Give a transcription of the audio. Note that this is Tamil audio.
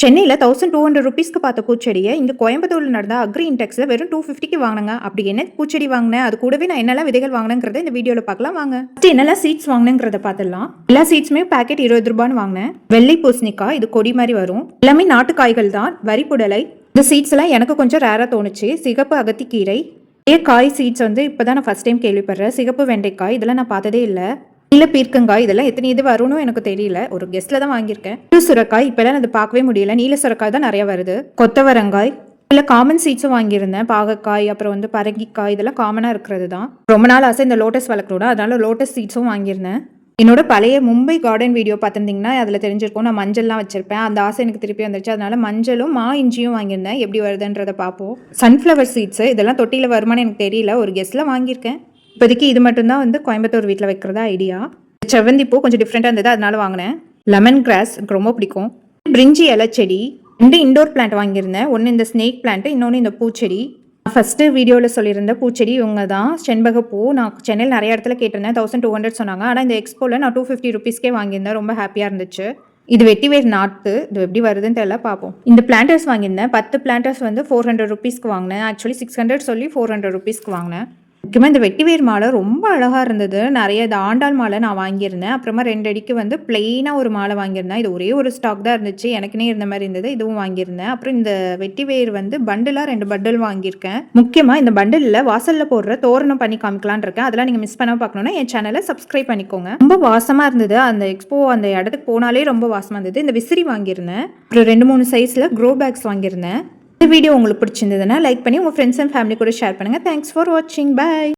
சென்னையில் தௌசண்ட் டூ ஹண்ட்ரட் ருபீஸ்க்கு பார்த்த பூச்செடியை இங்கே கோயம்புத்தூரில் நடந்த அக்ரி இன்டெக்ஸில் வெறும் டூ ஃபிஃப்டிக்கு வாங்கினாங்க. அப்படி என்ன பூச்செடி வாங்கினேன்? அது கூடவே நான் என்னெல்லாம் விதைகள் வாங்கினேங்கிறத இந்த வீடியோவில் பார்க்கலாம். வாங்க. ஃபஸ்ட்டு என்னெல்லாம் சீட்ஸ் வாங்கினேங்கிறத பார்த்துடலாம். எல்லா சீட்ஸுமே பேக்கெட் இருபது ரூபான்னு வாங்கினேன். வெள்ளை பூசணிக்காய் இது கொடி மாதிரி வரும். எல்லாமே நாட்டு காய்கள் தான். வரி புடலை. இந்த சீட்ஸ் எல்லாம் எனக்கு கொஞ்சம் ரேராக தோணுச்சு. சிகப்பு அகத்திக்கீரை. இதே காய் சீட்ஸ் வந்து இப்போ தான் நான் ஃபஸ்ட் டைம் கேள்விப்படுறேன். சிகப்பு வெண்டைக்காய் இதெல்லாம் நான் பார்த்ததே இல்லை. நீல பீர்க்கங்காய் இதெல்லாம் எத்தனை இது வரும்னு எனக்கு தெரியல. ஒரு கெஸ்ட்ல தான் வாங்கியிருக்கேன். நீல சுரக்காய் இப்பெல்லாம் அது பார்க்கவே முடியல. நீல சுரக்காய் தான் நிறைய வருது. கொத்தவரங்காய் இல்லை காமன் சீட்ஸும் வாங்கியிருந்தேன். பாகக்காய் அப்புறம் வந்து பரங்கிக்காய் இதெல்லாம் காமனாக இருக்கிறது தான் ரொம்ப நாள் ஆசை இந்த லோட்டஸ் வளர்க்கணும் அதனால லோட்டஸ் சீட்ஸும் வாங்கியிருந்தேன். என்னோட பழைய மும்பை கார்டன் வீடியோ பார்த்துருந்தீங்கன்னா அதில் தெரிஞ்சிருக்கும். நான் மஞ்சள்லாம் வச்சிருப்பேன். அந்த ஆசை எனக்கு திருப்பி வந்துருச்சு. அதனால மஞ்சளும் மா இஞ்சியும் வாங்கியிருந்தேன். எப்படி வருதுன்றதை பார்ப்போம். சன்ஃப்ளவர் சீட்ஸு இதெல்லாம் தொட்டியில் வருமானு எனக்கு தெரியல. ஒரு கெஸ்ட்டில் வாங்கியிருக்கேன். இப்போதைக்கு இது மட்டும்தான் வந்து கோயம்புத்தூர் வீட்டில் வைக்கிறதா ஐடியா செவ்வந்தி பூ கொஞ்சம் டிஃப்ரெண்ட்டாக இருந்தது அதனால வாங்கினேன். லெமன் கிராஸ் எனக்கு ரொம்ப பிடிக்கும். பிரிஞ்சி இலை செடி ரெண்டு இண்டோர் பிளான்ட் வாங்கியிருந்தேன். ஒன்று இந்த ஸ்னேக் பிளான்ட் இன்னொன்று இந்த பூச்செடி. ஃபஸ்ட்டு வீடியோவில் சொல்லியிருந்த பூச்செடி இவங்க தான் செண்பகப்பூ நான் சென்னையில் நிறைய இடத்துல கேட்டிருந்தேன். தௌசண்ட் டூ ஹண்ட்ரட் சொன்னாங்க. ஆனால் இந்த எக்ஸ்போவில் நான் டூ ஃபிஃப்டி ருபீஸ்க்கே வாங்கியிருந்தேன். ரொம்ப ஹாப்பியாக இருந்துச்சு. இது வெட்டிவேர் நாட்டு இது எப்படி வருதுன்னு தெரியல பார்ப்போம். இந்த பிளான்டர்ஸ் வாங்கியிருந்தேன். பத்து பிளான்டர்ஸ் வந்து ஃபோர் ஹண்ட்ரட் ருபீஸ்க்கு வாங்கினேன். ஆக்சுவலி சிக்ஸ் ஹண்ட்ரட் சொல்லி ஃபோர் ஹண்ட்ரட் ருபீஸ்க்கு வாங்கினேன். முக்கியமாக இந்த வெட்டிவேர் மாலை ரொம்ப அழகாக இருந்தது. நிறைய இந்த ஆண்டாள் மாலை நான் வாங்கியிருந்தேன். அப்புறமா ரெண்டு அடிக்கு வந்து பிளெயினாக ஒரு மாலை வாங்கியிருந்தேன். இது ஒரே ஒரு ஸ்டாக் தான் இருந்துச்சு. எனக்குனே இருந்த மாதிரி இருந்தது. இதுவும் வாங்கியிருந்தேன். அப்புறம் இந்த வெட்டிவேர் வந்து பண்டிலாக ரெண்டு பண்டில் வாங்கியிருக்கேன். முக்கியமாக இந்த பண்டிலில் வாசலில் போடுற தோரணம் பண்ணி காமிக்கலான் இருக்கேன். அதெல்லாம் நீங்கள் மிஸ் பண்ண பார்க்கணுன்னா என் சேனலை சப்ஸ்கிரைப் பண்ணிக்கோங்க. ரொம்ப வாசமாக இருந்தது. அந்த எக்ஸ்போ அந்த இடத்துக்கு போனாலே ரொம்ப வாசமாக இருந்தது. இந்த விசிறி வாங்கியிருந்தேன். அப்புறம் ரெண்டு மூணு சைஸில் க்ரோ பேக்ஸ் வாங்கியிருந்தேன். இந்த வீடியோ உங்களுக்கு பிடிச்சிருந்ததுன்னா லைக் பண்ணி உங்கள் ஃப்ரெண்ட்ஸ் அண்ட் ஃபேமிலி கூட ஷேர் பண்ணுங்கள் தேங்க்ஸ் ஃபார் வாட்சிங் பை